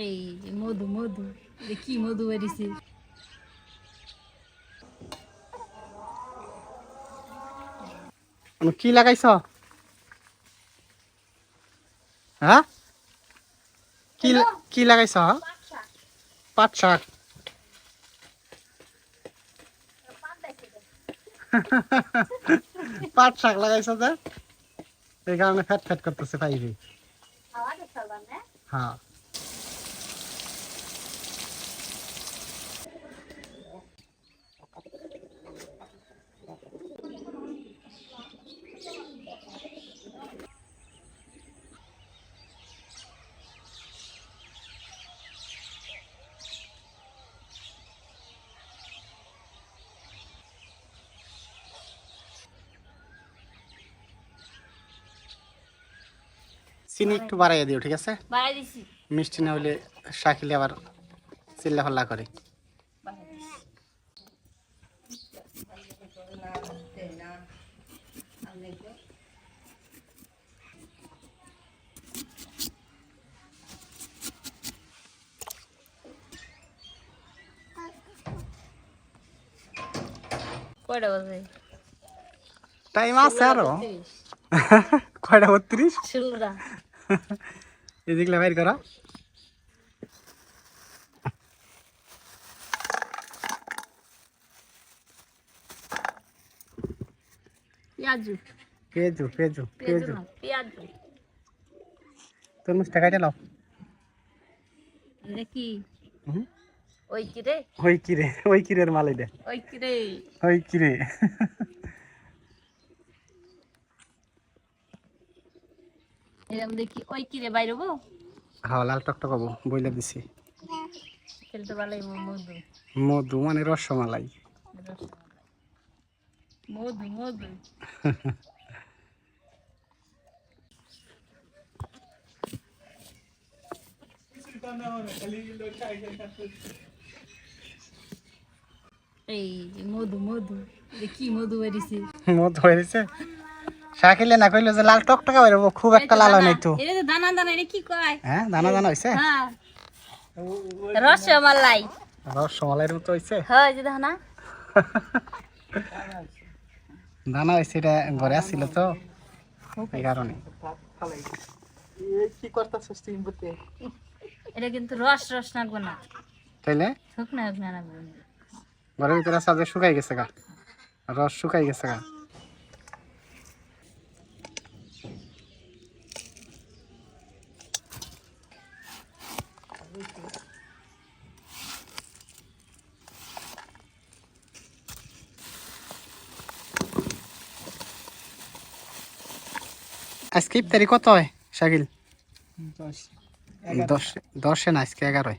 এই যে মধু মধু। কি মধু বেরিয়েছে। কি লাগাইছ? হ্যাঁ কি কি লাগাইছ? পাট শাক। পাট শাক লাগাইছ যে? এই কারণে ফ্যাট ফ্যাট করতেছে পাইবি। হ্যাঁ চিনি একটু বাড়াইয়া দিও ঠিক আছে? বাড়াই দিছি। মিষ্টি না হলে শাকিলে আবার চিল্লা ফাল্লা করে। কয়টা বাজে? টাইম আছে আরও। কয়টা বত্রিশ? ষোলোটা। এদিকে বাইর করা। পেঁয়াজু। পেঁয়াজু পেঁয়াজু পেঁয়াজু পেঁয়াজু। তরমুজটা কাটে নাও। দেখি ওই কিরে ওই কিরের মাল এটা ওই কি রে? ওই কিরে এরকম দেখি ওই কি রে বাইরবো হ্যাঁ লাল টকটক হব বইলে দিছি। খেলতে পারলাই মধু। মধু মানে রসমালাই। মধু মধু। এই মধু মধু। কি মধু বেরিয়েছে? মধু হয়েছে শাকিলে না কইলো যে লাল টকটকা খুব একটা লাল হয় নাই তো। এটা তো দানা দানা এটা কি কয়? হ্যাঁ দানা দানা হয়েছে হ্যাঁ। রসমালাই। রসমালাইয়ের মতো হয়েছে হয় যে দানা। দানা হয়েছে এটা ঘরে আসছিল তো এই কারণে। কি করতেছিস তুই এটা কিন্তু রস রস নাকবো না তাইলে শুকনা শুকনা নাকবো ঘরের ভিতরে সাজে শুকাই গেছে গা। রস শুকাই গেছে গা। আজকে ইফতারি কত হয় শাকিল? দশ। দশে না আজকে এগারোয়।